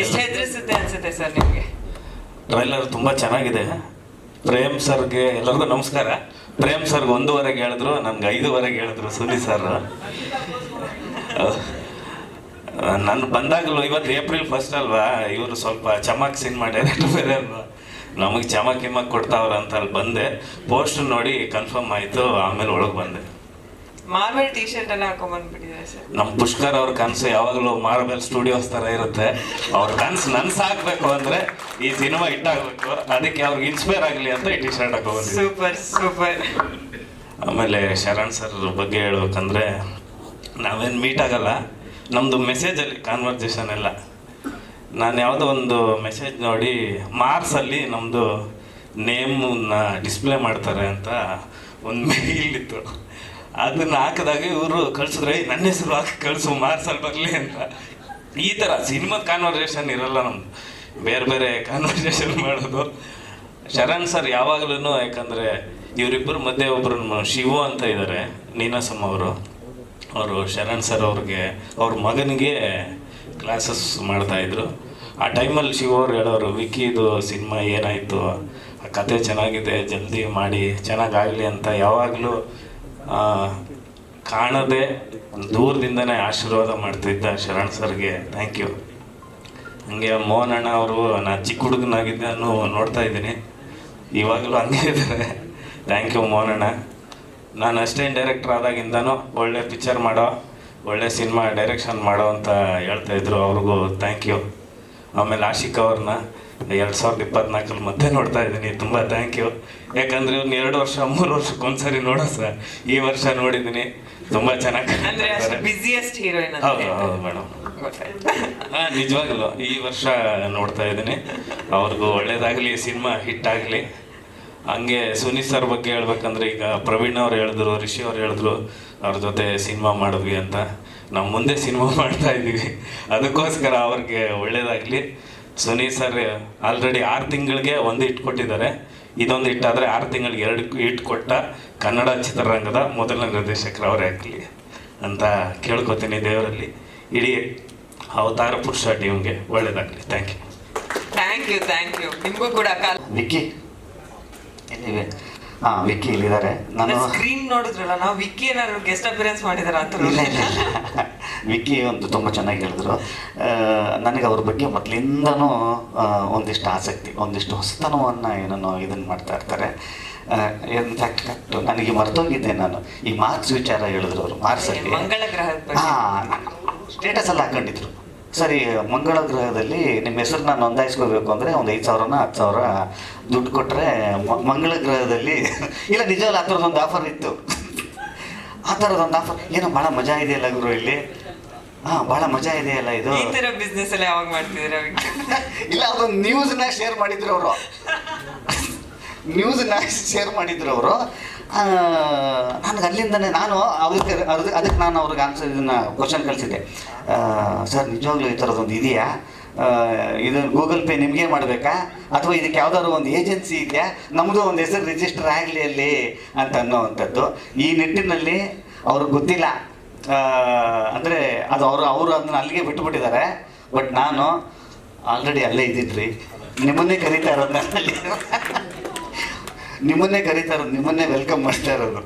ಎಷ್ಟು ಹೆದರಿಸುತ್ತೆ ಅನ್ಸುತ್ತೆ ಸರ್ ನಿಮಗೆ? ಟ್ರೈಲರ್ ತುಂಬ ಚೆನ್ನಾಗಿದೆ. ಪ್ರೇಮ್ ಸರ್ಗೆ ಎಲ್ಲರಿಗೂ ನಮಸ್ಕಾರ. ಪ್ರೇಮ್ ಸರ್ಗೆ ಒಂದೂವರೆಗೆ ಹೇಳಿದ್ರು, ನನ್ಗೆ ಐದುವರೆಗೆ ಹೇಳಿದ್ರು ಸುನಿ ಸರ್. ನಾನು ಬಂದಾಗಲೂ ಇವತ್ತು ಏಪ್ರಿಲ್ ಫಸ್ಟ್ ಅಲ್ವಾ? ಇವರು ಸ್ವಲ್ಪ ಚಮಕ್ ಸಿನಿಮಾ ಮಾಡ್ಯಾರ ಬೇರೆ ನಮಗೆ ಚಮಕ್ ಕಿಮಕ್ ಕೊಡ್ತಾವ್ರ ಅಂತ ಅಲ್ಲಿ ಬಂದೆ. ಪೋಸ್ಟ್ ನೋಡಿ ಕನ್ಫರ್ಮ್ ಆಯಿತು, ಆಮೇಲೆ ಒಳಗೆ ಬಂದೆ. ಮಾರ್ವೆಲ್ ಟಿ ಶರ್ಟ್ ಅನ್ನ ಹಾಕೊಂಡ್ ಬಂದ್ಬಿಟ್ಟಿದ್ದಾರೆ ಸರ್. ನಮ್ಮ ಪುಷ್ಕರ್ ಅವ್ರ ಕನಸು ಯಾವಾಗಲೂ ಮಾರ್ಬೆಲ್ ಸ್ಟುಡಿಯೋಸ್ ತರ ಇರುತ್ತೆ. ಅವ್ರ ಕನಸು ಹಾಕ್ಬೇಕು ಅಂದ್ರೆ ಈ ಸಿನಿಮಾ ಹಿಟ್ಟಾಗಬೇಕು ಅದಕ್ಕೆ ಅವ್ರಿಗೆ ಇನ್ಸ್ಪೈರ್ ಆಗಲಿ ಅಂತ ಈ ಟಿ ಶರ್ಟ್ ಹಾಕೊಂಡ್ ಸೂಪರ್ ಸೂಪರ್. ಆಮೇಲೆ ಶರಣ್ ಸರ್ ಬಗ್ಗೆ ಹೇಳ್ಬೇಕಂದ್ರೆ ನಾವೇನು ಮೀಟ್ ಆಗಲ್ಲ. ನಮ್ಮದು ಮೆಸೇಜಲ್ಲಿ ಕಾನ್ವರ್ಸೇಷನ್ ಎಲ್ಲ. ನಾನು ಯಾವುದೋ ಒಂದು ಮೆಸೇಜ್ ನೋಡಿ ಮಾರ್ಸಲ್ಲಿ ನಮ್ಮದು ನೇಮನ್ನ ಡಿಸ್ಪ್ಲೇ ಮಾಡ್ತಾರೆ ಅಂತ ಒಂದು ಮೇಲ್ ಇತ್ತು. ಅದನ್ನ ಹಾಕಿದಾಗ ಇವರು ಕಳ್ಸಿದ್ರೆ "ಏಯ್, ನನ್ನ ಹೆಸರು ಹಾಕಿ ಕಳಿಸು ಮಾರ್ಸಲ್ ಬರಲಿ ಅಂತ. ಈ ಥರ ಸಿನಿಮಾ ಕಾನ್ವರ್ಸೇಷನ್ ಇರಲ್ಲ ನಮ್ಮದು ಬೇರೆ ಬೇರೆ ಕಾನ್ವರ್ಸೇಷನ್ ಮಾಡೋದು. ಶರಣ್ ಸರ್ ಯಾವಾಗ್ಲೂ ಯಾಕಂದರೆ ಇವರಿಬ್ಬರು ಮಧ್ಯೆ ಒಬ್ಬರು ಶಿವು ಅಂತ ಇದ್ದಾರೆ ನೀನಾಸಮ್ ಅವರು. ಅವರು ಶರಣ್ ಸರ್ ಅವ್ರಿಗೆ ಅವ್ರ ಮಗನಿಗೆ ಕ್ಲಾಸಸ್ ಮಾಡ್ತಾಯಿದ್ರು ಆ ಟೈಮಲ್ಲಿ ಶಿವ ಅವ್ರು ಹೇಳೋರು ವಿಕಿದು ಸಿನಿಮಾ ಏನಾಯಿತು? ಆ ಕತೆ ಚೆನ್ನಾಗಿದೆ ಜಲ್ದಿ ಮಾಡಿ ಚೆನ್ನಾಗಾಗಲಿ ಅಂತ ಯಾವಾಗಲೂ ಕಾಣದೆ ದೂರದಿಂದನೇ ಆಶೀರ್ವಾದ ಮಾಡ್ತಿದ್ದ ಶರಣ್ ಸರ್ಗೆ. ಥ್ಯಾಂಕ್ ಯು ಹಂಗೆ ಮೋಹನ್ ಅಣ್ಣ ಅವರು ನಾನು ಚಿಕ್ಕ ಹುಡುಗನಾಗಿದ್ದನ್ನು ನೋಡ್ತಾ ಇದ್ದೀನಿ. ಇವಾಗಲೂ ಹಂಗೆ ಇದ್ದಾರೆ. ಥ್ಯಾಂಕ್ ಯು ಮೋಹನ್ ಅಣ್ಣ. ನಾನು ಅಸಿಸ್ಟೆಂಟ್ ಡೈರೆಕ್ಟರ್ ಆದಾಗಿಂದನೂ ಒಳ್ಳೆ ಪಿಕ್ಚರ್ ಮಾಡೋ, ಒಳ್ಳೆ ಸಿನಿಮಾ ಡೈರೆಕ್ಷನ್ ಮಾಡೋ ಅಂತ ಹೇಳ್ತಾ ಇದ್ರು ಅವ್ರಿಗೂ. ಥ್ಯಾಂಕ್ ಯು ಆಮೇಲೆ ಆಶಿಕ್ ಅವ್ರನ್ನ ಎರಡು ಸಾವಿರದ ಇಪ್ಪತ್ನಾಲ್ಕಲ್ಲಿ ಮತ್ತೆ ನೋಡ್ತಾ ಇದ್ದೀನಿ. ತುಂಬ ಥ್ಯಾಂಕ್ ಯು ಯಾಕಂದ್ರೆ ಇವ್ನ ಎರಡು ವರ್ಷ ಮೂರು ವರ್ಷಕ್ಕೊಂದ್ಸರಿ ನೋಡೋ ಸರ್ ಈ ವರ್ಷ ನೋಡಿದ್ದೀನಿ ತುಂಬ ಚೆನ್ನಾಗಿ ಹೌದು ಹೌದು ಮೇಡಮ್ ಹಾ ನಿಜವಾಗ್ಲೂ ಈ ವರ್ಷ ನೋಡ್ತಾ ಇದ್ದೀನಿ. ಅವ್ರಿಗೂ ಒಳ್ಳೇದಾಗಲಿ ಸಿನಿಮಾ ಹಿಟ್ ಆಗಲಿ. ಹಂಗೆ ಸುನೀತ್ ಸರ್ ಬಗ್ಗೆ ಹೇಳ್ಬೇಕಂದ್ರೆ ಈಗ ಪ್ರವೀಣ್ ಅವ್ರು ಹೇಳಿದ್ರು ರಿಷಿ ಅವ್ರು ಹೇಳಿದ್ರು ಅವ್ರ ಜೊತೆ ಸಿನಿಮಾ ಮಾಡಿದ್ವಿ ಅಂತ. ನಾವು ಮುಂದೆ ಸಿನಿಮಾ ಮಾಡ್ತಾ ಇದ್ದೀವಿ. ಅದಕ್ಕೋಸ್ಕರ ಅವ್ರಿಗೆ ಒಳ್ಳೇದಾಗಲಿ. ಸುನೀತ್ ಸರ್ ಆಲ್ರೆಡಿ ಆರು ತಿಂಗಳಿಗೆ ಒಂದು ಹಿಟ್ ಕೊಟ್ಟಿದ್ದಾರೆ. ಇದೊಂದು ಹಿಟ್ಟಾದರೆ ಆರು ತಿಂಗಳಿಗೆ ಎರಡು ಹಿಟ್ ಕೊಟ್ಟ ಕನ್ನಡ ಚಿತ್ರರಂಗದ ಮೊದಲ ನಿರ್ದೇಶಕರು ಅವರೇ ಆಗಲಿ ಅಂತ ಕೇಳ್ಕೊತೀನಿ ದೇವರಲ್ಲಿ. ಇಡೀ ಅವತಾರ ಪುರುಷ ಟೀಮ್ಗೆ ಒಳ್ಳೇದಾಗಲಿ. Thank you thank you thank you ನಿಮಗೂ ಕೂಡ ಕಾಲ್ ವಿಕ್ಕಿ. ಎಲ್ಲಿವೆ ಹಾ ವಿಕ್ಕಿ ಇಲ್ಲಿದ್ದಾರೆ. ನಾನು ಸ್ಕ್ರೀನ್ ನೋಡಿದ್ರಲ್ಲ ನಾವು ವಿಕ್ಕಿ ಏನಾದ್ರು ಗೆಸ್ಟ್ ಅಪಿಯರೆನ್ಸ್ ಮಾಡಿದಾರ ಅಂತ. ವಿಕ್ಕಿ ಒಂದು ತುಂಬ ಚೆನ್ನಾಗಿ ಹೇಳಿದ್ರು. ನನಗೆ ಅವ್ರ ಬಗ್ಗೆ ಮೊದಲಿಂದನೂ ಒಂದಿಷ್ಟು ಆಸಕ್ತಿ ಒಂದಿಷ್ಟು ಹೊಸತನವನ್ನು ಏನನ್ನೋ ಇದನ್ನ ಮಾಡ್ತಾ ಇರ್ತಾರೆ. ಇನ್ಫ್ಯಾಕ್ಟ್ ಕರೆಕ್ಟು ನನಗೆ ಮರ್ತೋಗಿದ್ದೆ ನಾನು. ಈ ಮಾರ್ಕ್ಸ್ ವಿಚಾರ ಹೇಳಿದ್ರು ಅವರು ಮಾರ್ಕ್ಸಲ್ಲಿ ಮಂಗಳ ಬಗ್ಗೆ. ಹಾಂ ಸ್ಟೇಟಸ್ ಎಲ್ಲ ಹಾಕೊಂಡಿದ್ರು. ಸರಿ ಮಂಗಳ ಗ್ರಹದಲ್ಲಿ ನಿಮ್ಮ ಹೆಸರನ್ನ ನೋಂದಾಯಿಸ್ಕೋಬೇಕು ಅಂದರೆ ಒಂದು ಐದು ಸಾವಿರನ ಹತ್ತು ಸಾವಿರ ದುಡ್ಡು ಕೊಟ್ಟರೆ ಮಂಗಳ ಗ್ರಹದಲ್ಲಿ ಇಲ್ಲ ನಿಜವಲ್ಲ ಆ ಥರದೊಂದು ಆಫರ್ ಇತ್ತು. ಆ ಥರದೊಂದು ಆಫರ್ ಏನೋ ಭಾಳ ಮಜಾ ಇದೆಯಲ್ಲ ಗುರು ಇಲ್ಲಿ? ಹಾ ಬಹಳ ಮಜಾ ಇದೆಯಲ್ಲ ಇದು? ಬಿಸ್ನೆಸ್ ಎಲ್ಲ ಯಾವಾಗ ಮಾಡ್ತಿದ್ರೆ? ಇಲ್ಲ ಅದೊಂದು ನ್ಯೂಸ್ನ ಶೇರ್ ಮಾಡಿದ್ರು ಅವರು. ನ್ಯೂಸ್ನ ಶೇರ್ ಮಾಡಿದ್ರು ಅವರು. ನನಗೆ ಅಲ್ಲಿಂದನೇ ನಾನು ಅವ್ರಿಗೆ ಅದಕ್ಕೆ ಅದಕ್ಕೆ ನಾನು ಅವ್ರಿಗೆ ಆನ್ಸರ್ ಇದನ್ನ ಕ್ವಶನ್ ಕಳಿಸಿದ್ದೆ. ಸರ್ ನಿಜವಾಗ್ಲೂ ಈ ಥರದ್ದೊಂದು ಇದೆಯಾ? ಇದು ಗೂಗಲ್ ಪೇ ನಿಮಗೆ ಮಾಡಬೇಕಾ? ಅಥವಾ ಇದಕ್ಕೆ ಯಾವ್ದಾದ್ರು ಒಂದು ಏಜೆನ್ಸಿ ಇದೆಯಾ? ನಮ್ಮದು ಒಂದು ಹೆಸರು ರಿಜಿಸ್ಟರ್ ಆಗಲಿ ಅಲ್ಲಿ ಅಂತ ಅನ್ನೋವಂಥದ್ದು. ಈ ನಿಟ್ಟಿನಲ್ಲಿ ಅವ್ರಿಗೆ ಗೊತ್ತಿಲ್ಲ. ಅಂದರೆ ಅದು ಅವರು ಅವರು ಅದನ್ನ ಅಲ್ಲಿಗೆ ಬಿಟ್ಟುಬಿಟ್ಟಿದ್ದಾರೆ ಬಟ್ ನಾನು ಆಲ್ರೆಡಿ ಅಲ್ಲೇ ಇದ್ದಿದ್ರಿ ನಿಮ್ಮನ್ನೇ ಕರೀತಾ ಇರೋದು ನಾನು ಅಲ್ಲಿ. ನಿಮ್ಮನ್ನೇ ಕರೀತಾ ಇರೋದು ನಿಮ್ಮನ್ನೇ ವೆಲ್ಕಮ್ ಮಾಡ್ತಾ ಇರೋದು.